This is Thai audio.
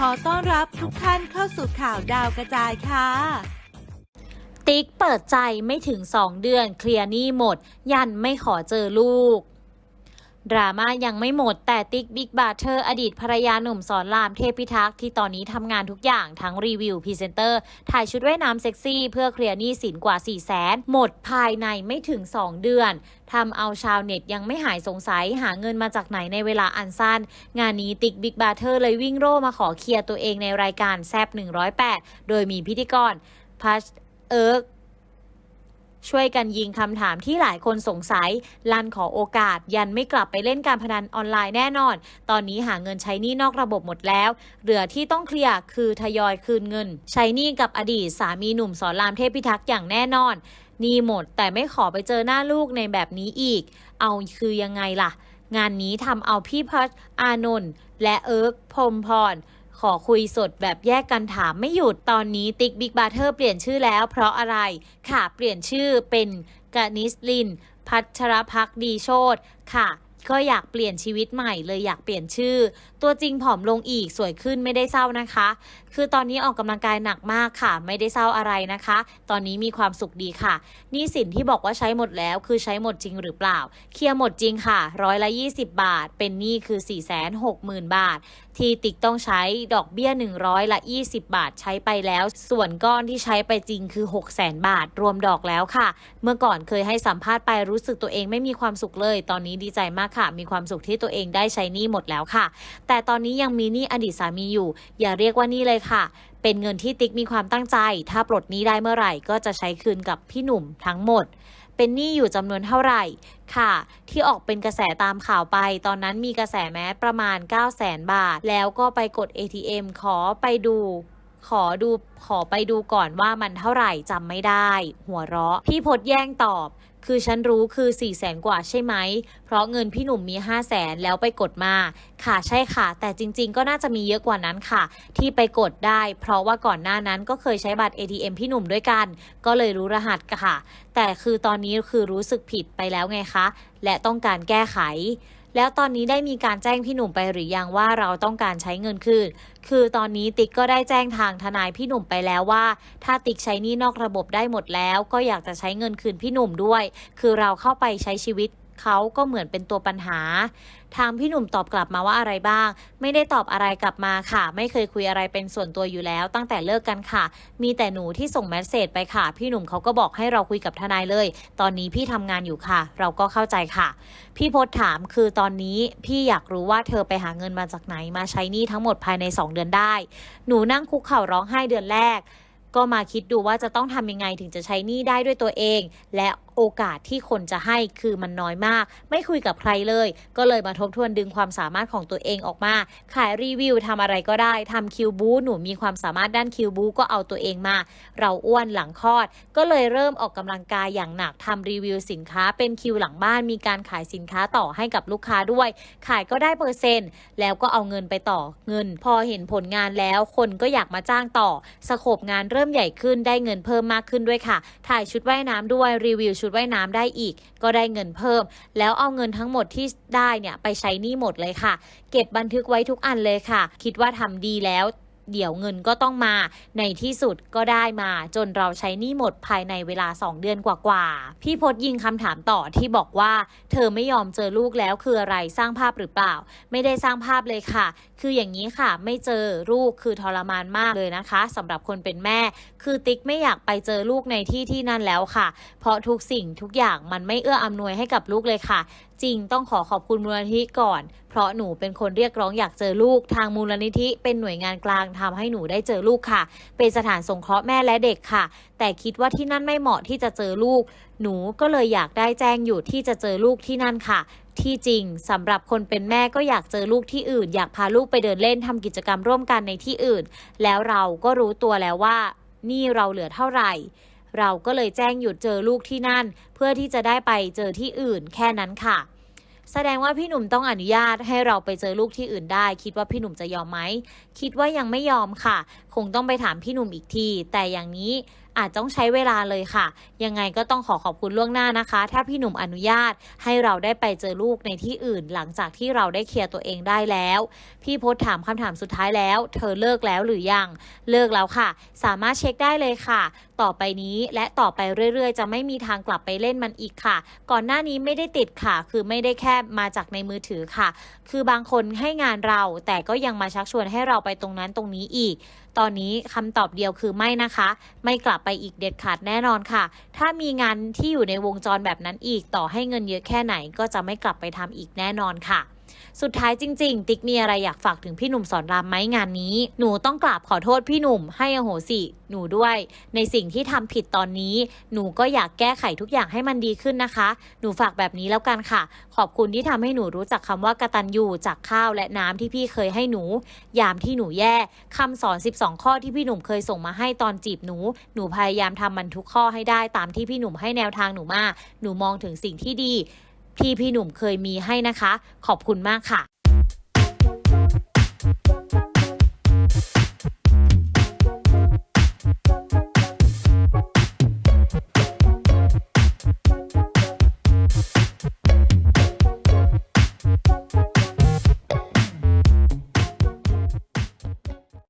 ขอต้อนรับทุกท่านเข้าสู่ข่าวดาวกระจายค่ะ ติ๊กเปิดใจไม่ถึง2เดือนเคลียร์หนี้หมด ยันไม่ขอเจอลูก ดราม่ายังไม่หมดแต่ติ๊กบิ๊กบาร์เทอร์อดีตภรรยาหนุ่มสอนรามเทพิทักษ์ที่ตอนนี้ทำงานทุกอย่างทั้งรีวิวพรีเซนเตอร์ ถ่ายชุดว่ายน้ำเซ็กซี่เพื่อเคลียร์หนี้สินกว่า 4 0 0แสนหมดภายในไม่ถึง 2 เดือนทำเอาชาวเน็ตยังไม่หายสงสัยหาเงินมาจากไหนในเวลาอันสั้น งานนี้ติ๊กบิ๊กบาร์เทอร์เลยวิ่งโร่มาขอเคลียร์ตัวเองในรายการแซบ108 โดยมีพิธีกรพัชเอิร์ก ช่วยกันยิงคำถามที่หลายคนสงสัย ลันขอโอกาส ยันไม่กลับไปเล่นการพนันออนไลน์แน่นอน ตอนนี้หาเงินใช้หนี้นอกระบบหมดแล้ว เหลือที่ต้องเคลียร์คือทยอยคืนเงิน ใช้หนี้กับอดีตสามีหนุ่มสอนรามเทพพิทักษ์อย่างแน่นอนหนี้หมดแต่ไม่ขอไปเจอหน้าลูกในแบบนี้อีก เอาคือยังไงล่ะ งานนี้ทำเอาพี่พัชอานนท์และเอิร์กพรหมพร ขอคุยสดแบบแยกกันถามไม่หยุดตอนนี้ติ๊กบิ๊กบาร์เทอร์เปลี่ยนชื่อแล้ว เพราะอะไรค่ะเปลี่ยนชื่อเป็นกานิสลิน พัชรพักดีโชตค่ะ ก็อยากเปลี่ยนชีวิตใหม่เลยอยากเปลี่ยนชื่อ ตัวจริงผอมลงอีกสวยขึ้นไม่ได้เศร้านะคะ คือตอนนี้ออกกำลังกายหนักมากค่ะ ไม่ได้เศร้าอะไรนะคะ ตอนนี้มีความสุขดีค่ะนี่สินที่บอกว่าใช้หมดแล้ว คือใช้หมดจริงหรือเปล่า เคลียร์หมดจริงค่ะร้อยละ20 บาท เป็นหนี้คือ4 6 0 0 0 0บาท ที่ติ๊กต้องใช้ดอกเบี้ย100ละ20 บาทใช้ไปแล้ว ส่วนก้อนที่ใช้ไปจริงคือ6 0 0 0 0 0 บาท รวมดอกแล้วค่ะ เมื่อก่อนเคยให้สัมภาษณ์ไปรู้สึกตัวเองไม่มีความสุขเลย ตอนนี้ดีใจมากค่ะ มีความสุขที่ตัวเองได้ใช้หนี้หมดแล้วค่ะ แต่ตอนนี้ยังมีหนี้อดีตสามีอยู่ อย่าเรียกว่าหนี้เลยค่ะ เป็นเงินที่ติ๊กมีความตั้งใจ ถ้าปลดหนี้ได้เมื่อไหร่ ก็จะใช้คืนกับพี่หนุ่มทั้งหมด เป็นหนี้อยู่จำนวนเท่าไหร่ค่ะ ที่ออกเป็นกระแสตามข่าวไป ตอนนั้นมีกระแสแม้ประมาณ 9 0 0 0 0 0บาท แล้วก็ไปกด ATM ขอไปดูขอดูขอไปดูก่อนว่ามันเท่าไหร่จำไม่ได้ หัวเราะ พี่พดแย่งตอบ คือฉันรู้คือ4ี่แสนกว่าใช่ไหม เพราะเงินพี่หนุ่มมี5 0 0แสนแล้วไปกดมา ค่ะใช่ค่ะ แต่จริง ๆ ก็น่าจะมีเยอะกว่านั้นค่ะ ที่ไปกดได้ เพราะว่าก่อนหน้านั้นก็เคยใช้บัตร ATM พี่หนุ่มด้วยกัน ก็เลยรู้รหัสค่ะ แต่คือตอนนี้คือรู้สึกผิดไปแล้วไงคะ และต้องการแก้ไข แล้วตอนนี้ได้มีการแจ้งพี่หนุ่มไปหรือยังว่าเราต้องการใช้เงินคืน คือตอนนี้ติ๊กก็ได้แจ้งทางทนายพี่หนุ่มไปแล้วว่า ถ้าติ๊กใช้นี่นอกระบบได้หมดแล้ว ก็อยากจะใช้เงินคืนพี่หนุ่มด้วย คือเราเข้าไปใช้ชีวิตเขาก็เหมือนเป็นตัวปัญหา ทางพี่หนุ่มตอบกลับมาว่าอะไรบ้าง ไม่ได้ตอบอะไรกลับมาค่ะ ไม่เคยคุยอะไรเป็นส่วนตัวอยู่แล้ว ตั้งแต่เลิกกันค่ะ มีแต่หนูที่ส่งแมสเซจไปค่ะ พี่หนุ่มเขาก็บอกให้เราคุยกับทนายเลย ตอนนี้พี่ทำงานอยู่ค่ะ เราก็เข้าใจค่ะ พี่พศถามคือตอนนี้พี่อยากรู้ว่าเธอไปหาเงินมาจากไหนมาใช้หนี้ทั้งหมดภายใน 2 เดือนได้ หนูนั่งคุกเข่าร้องไห้เดือนแรกก็มาคิดดูว่าจะต้องทำยังไงถึงจะใช้หนี้ได้ด้วยตัวเอง และ โอกาสที่คนจะให้คือมันน้อยมาก ไม่คุยกับใครเลย ก็เลยมาทบทวนดึงความสามารถของตัวเองออกมา ขายรีวิวทำอะไรก็ได้ทำคิวบูหนูมีความสามารถด้านคิวบูก็เอาตัวเองมา เราอ้วนหลังคลอด ก็เลยเริ่มออกกำลังกายอย่างหนักทำรีวิวสินค้าเป็นคิวหลังบ้านมีการขายสินค้าต่อให้กับลูกค้าด้วย ขายก็ได้เปอร์เซ็นต์ แล้วก็เอาเงินไปต่อเงิน พอเห็นผลงานแล้วคนก็อยากมาจ้างต่อสโคปงานเริ่มใหญ่ขึ้นได้เงินเพิ่มมากขึ้นด้วยค่ะ ถ่ายชุดว่ายน้ำด้วยรีวิวชุดว่ายน้ำได้อีก ก็ได้เงินเพิ่ม แล้วเอาเงินทั้งหมดที่ได้เนี่ยไปใช้หนี้หมดเลยค่ะ เก็บบันทึกไว้ทุกอันเลยค่ะ คิดว่าทำดีแล้ว เดี๋ยวเงินก็ต้องมา ในที่สุดก็ได้มา จนเราใช้หนี้หมดภายในเวลา 2 เดือนกว่าๆ พี่พศยิงคำถามต่อที่บอกว่า เธอไม่ยอมเจอลูกแล้วคืออะไรสร้างภาพหรือเปล่า ไม่ได้สร้างภาพเลยค่ะ คืออย่างนี้ค่ะ ไม่เจอลูกคือทรมานมากเลยนะคะสำหรับคนเป็นแม่ คือติ๊กไม่อยากไปเจอลูกในที่ที่นั่นแล้วค่ะ เพราะทุกสิ่งทุกอย่างมันไม่เอื้ออำนวยให้กับลูกเลยค่ะ จริงต้องขอขอบคุณมูลนิธิก่อน ราะหนูเป็นคนเรียกร้องอยากเจอลูกทางมูลนิธิเป็นหน่วยงานกลางทำให้หนูได้เจอลูกค่ะ เป็นสถานสงเคราะห์แม่และเด็กค่ะ แต่คิดว่าที่นั่นไม่เหมาะที่จะเจอลูก หนูก็เลยอยากได้แจ้งอยู่ที่จะเจอลูกที่นั่นค่ะที่จริงสำหรับคนเป็นแม่ก็อยากเจอลูกที่อื่น อยากพาลูกไปเดินเล่นทำกิจกรรมร่วมกันในที่อื่น แล้วเราก็รู้ตัวแล้วว่า นี่เราเหลือเท่าไหร่ เราก็เลยแจ้งหยุดเจอลูกที่นั่น เพื่อที่จะได้ไปเจอที่อื่นแค่นั้นค่ะ แสดงว่าพี่หนุ่มต้องอนุญาตให้เราไปเจอลูกที่อื่นได้ คิดว่าพี่หนุ่มจะยอมไหม คิดว่ายังไม่ยอมค่ะ คงต้องไปถามพี่หนุ่มอีกที แต่อย่างนี้อาจต้องใช้เวลาเลยค่ะ ยังไงก็ต้องขอขอบคุณล่วงหน้านะคะ ถ้าพี่หนุ่มอนุญาตให้เราได้ไปเจอลูกในที่อื่น หลังจากที่เราได้เคลียร์ตัวเองได้แล้ว พี่พศถามคำถามสุดท้ายแล้ว เธอเลิกแล้วหรือยัง เลิกแล้วค่ะ สามารถเช็คได้เลยค่ะ ต่อไปนี้ และต่อไปเรื่อยๆ จะไม่มีทางกลับไปเล่นมันอีกค่ะ ก่อนหน้านี้ไม่ได้ติดค่ะ คือไม่ได้แค่มาจากในมือถือค่ะ คือบางคนให้งานเราแต่ก็ยังมาชักชวนให้เราไปตรงนั้นตรงนี้อีก ตอนนี้คำตอบเดียวคือไม่นะคะ ไม่กลับไปอีกเด็ดขาดแน่นอนค่ะ ถ้ามีงานที่อยู่ในวงจรแบบนั้นอีก ต่อให้เงินเยอะแค่ไหนก็จะไม่กลับไปทำอีกแน่นอนค่ะ สุดท้ายจริง ๆ ติ๊กมีอะไรอยากฝากถึงพี่หนุ่มสอนรามไหมงานนี้ หนูต้องกราบขอโทษพี่หนุ่มให้อโหสิหนูด้วย ในสิ่งที่ทำผิดตอนนี้ หนูก็อยากแก้ไขทุกอย่างให้มันดีขึ้นนะคะ หนูฝากแบบนี้แล้วกันค่ะ ขอบคุณที่ทำให้หนูรู้จักคำว่ากตัญญูจากข้าวและน้ำที่พี่เคยให้หนู ยามที่หนูแย่คำสอน 12 ข้อที่พี่หนุ่มเคยส่งมาให้ตอนจีบหนู หนูพยายามทำมันทุกข้อให้ได้ตามที่พี่หนุ่มให้แนวทางหนูมา หนูมองถึงสิ่งที่ดี ที่พี่หนุ่มเคยมีให้นะคะ ขอบคุณมากค่ะ